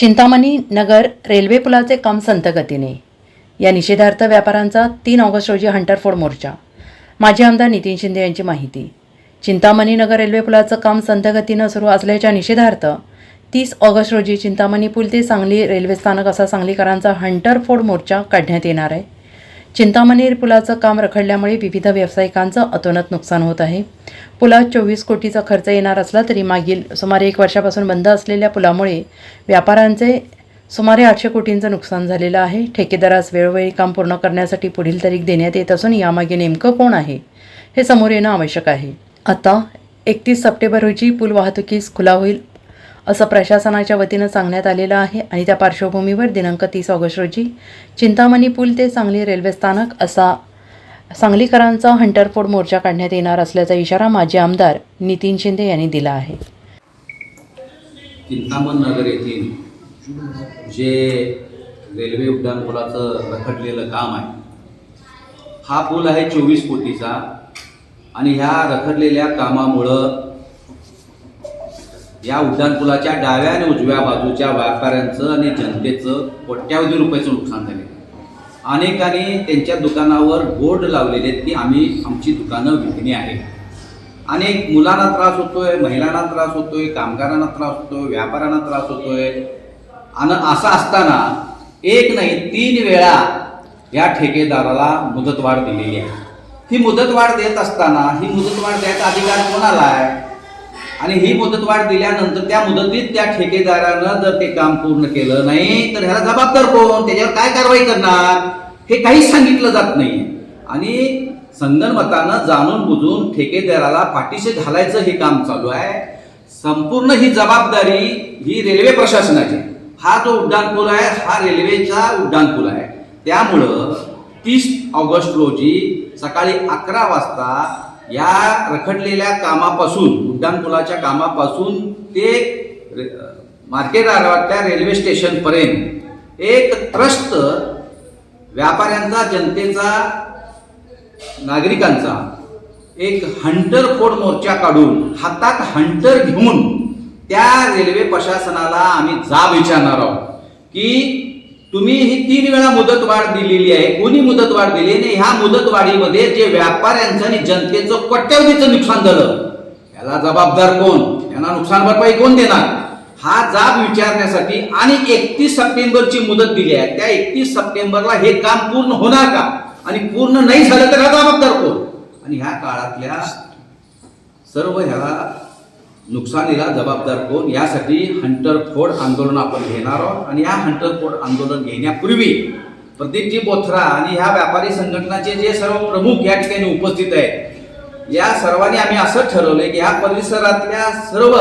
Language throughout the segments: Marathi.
चिंतामणी नगर रेल्वे पुलाचे काम संतगतीने या निषेधार्थ व्यापाऱ्यांचा तीन ऑगस्ट रोजी हंटरफोड मोर्चा. माजी आमदार नितीन शिंदे यांची माहिती. चिंतामणी नगर रेल्वे पुलाचं काम संतगतीनं सुरू असल्याच्या निषेधार्थ तीस ऑगस्ट रोजी चिंतामणी पूल ते सांगली रेल्वे स्थानक असा सांगलीकरांचा हंटरफोड मोर्चा काढण्यात येणार आहे. चिंतामणी पुलाचं काम रखडल्यामुळे विविध व्यावसायिकांचं अतोनात नुकसान होत आहे. पुलात चोवीस कोटीचा खर्च येणार असला तरी मागील सुमारे एक वर्षापासून बंद असलेल्या पुलामुळे व्यापाऱ्यांचे सुमारे आठशे कोटींचं नुकसान झालेलं आहे. ठेकेदारास वेळोवेळी काम पूर्ण करण्यासाठी पुढील तारीख देण्यात येत असून यामागे नेमकं कोण आहे हे समोर येणं आवश्यक आहे. आता एकतीस सप्टेंबर रोजी पूल वाहतुकीस खुला होईल. असं प्रशासनाच्या वतीनं सांगण्यात आलेलं आहे. आणि त्या पार्श्वभूमीवर दिनांक तीस ऑगस्ट रोजी चिंतामणी पूल ते सांगली रेल्वे स्थानक असा सांगलीकरांचा हंटरफोड मोर्चा काढण्यात येणार असल्याचा इशारा माजी आमदार नितीन शिंदे यांनी दिला आहे. चिंतामण नगर येथील जे रेल्वे उड्डाणपुलाचं रखडलेलं काम आहे हा पूल आहे चोवीस कोटीचा. आणि ह्या रखडलेल्या कामामुळं या उड्डाणपुलाच्या डाव्या आणि उजव्या बाजूच्या व्यापाऱ्यांचं आणि जनतेचं कोट्यावधी रुपयाचं नुकसान झाले अनेकांनी त्यांच्या दुकानावर बोर्ड लावलेले आहेत की आम्ही आमची दुकानं विकणी आहे अनेक मुलांना त्रास होतोय महिलांना त्रास होतोय कामगारांना त्रास होतोय व्यापाऱ्यांना त्रास होतोय. आणि असं असताना एक नाही तीन वेळा या ठेकेदाराला मुदतवाढ दिलेली आहे. ही मुदतवाढ देत असताना ही मुदतवाढ द्यायचा अधिकार कोणाला आहे? आणि ही मुदतवाढ दिल्यानंतर त्या मुदतीत त्या ठेकेदारानं जर ते काम पूर्ण केलं नाही तर ह्याला जबाबदार कोण? त्याच्यावर काय कारवाई करणार? हे काहीच सांगितलं जात नाही. आणि संगणमतानं जाणून बुजून ठेकेदाराला पाठीशी घालायचं हे काम चालू आहे. संपूर्ण ही जबाबदारी ही रेल्वे प्रशासनाची. हा जो उड्डाणपूल आहे हा रेल्वेचा उड्डाणपूल आहे. त्यामुळं तीस ऑगस्ट रोजी सकाळी अकरा वाजता या रखडलेल्या कामापासून उड्डाणपुलाच्या कामापासून ते मार्केट आरवाटल्या रेल्वे स्टेशनपर्यंत एक त्रस्त व्यापाऱ्यांचा जनतेचा नागरिकांचा एक हंटर फोड मोर्चा काढून हातात हंटर घेऊन त्या रेल्वे प्रशासनाला आम्ही जाब विचारणार आहोत की तुम्ही ही तीन वेळा मुदतवाढ दिलेली आहे. कोणी मुदतवाढ दिली आणि ह्या मुदतवाढीमध्ये जे व्यापाऱ्यांचं आणि जनतेचं कोट्यवधीचं नुकसान झालं. याला जबाबदार कोण? यांना नुकसान भरपाई कोण देणार? हा जाब विचारण्यासाठी आणि एकतीस सप्टेंबरची मुदत दिली आहे. त्या एकतीस सप्टेंबरला हे काम पूर्ण होणार का? आणि पूर्ण नाही झालं तर हा जबाबदार कोण? आणि ह्या काळातल्या सर्व ह्याला नुकसानीला जबाबदार कोण? यासाठी हंटर फोड आंदोलन आपण घेणार आहोत. आणि या हंटर फोड आंदोलन घेण्यापूर्वी प्रदीपजी बोथरा आणि ह्या व्यापारी संघटनाचे जे सर्व प्रमुख या ठिकाणी उपस्थित आहेत या सर्वांनी आम्ही असं ठरवलं की ह्या परिसरातल्या सर्व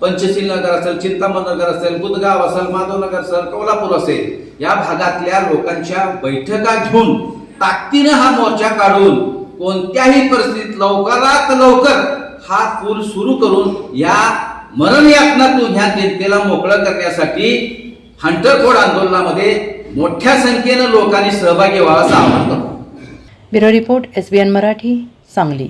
पंचशील नगर असेल चिंतामण नगर असेल बुदगाव असेल माधवनगर असेल कोल्हापूर असेल या भागातल्या लोकांच्या बैठका घेऊन ताकदीनं हा मोर्चा काढून कोणत्याही परिस्थितीत लवकरात लवकर हा पूल सुरू करून या मरण यातनातून ह्या जनतेला मोकळं करण्यासाठी हंटरफोड आंदोलनामध्ये मोठ्या संख्येनं लोकांनी सहभागी व्हावं असं आवाहन करतो. Bureau report S B N Marathi Sangli.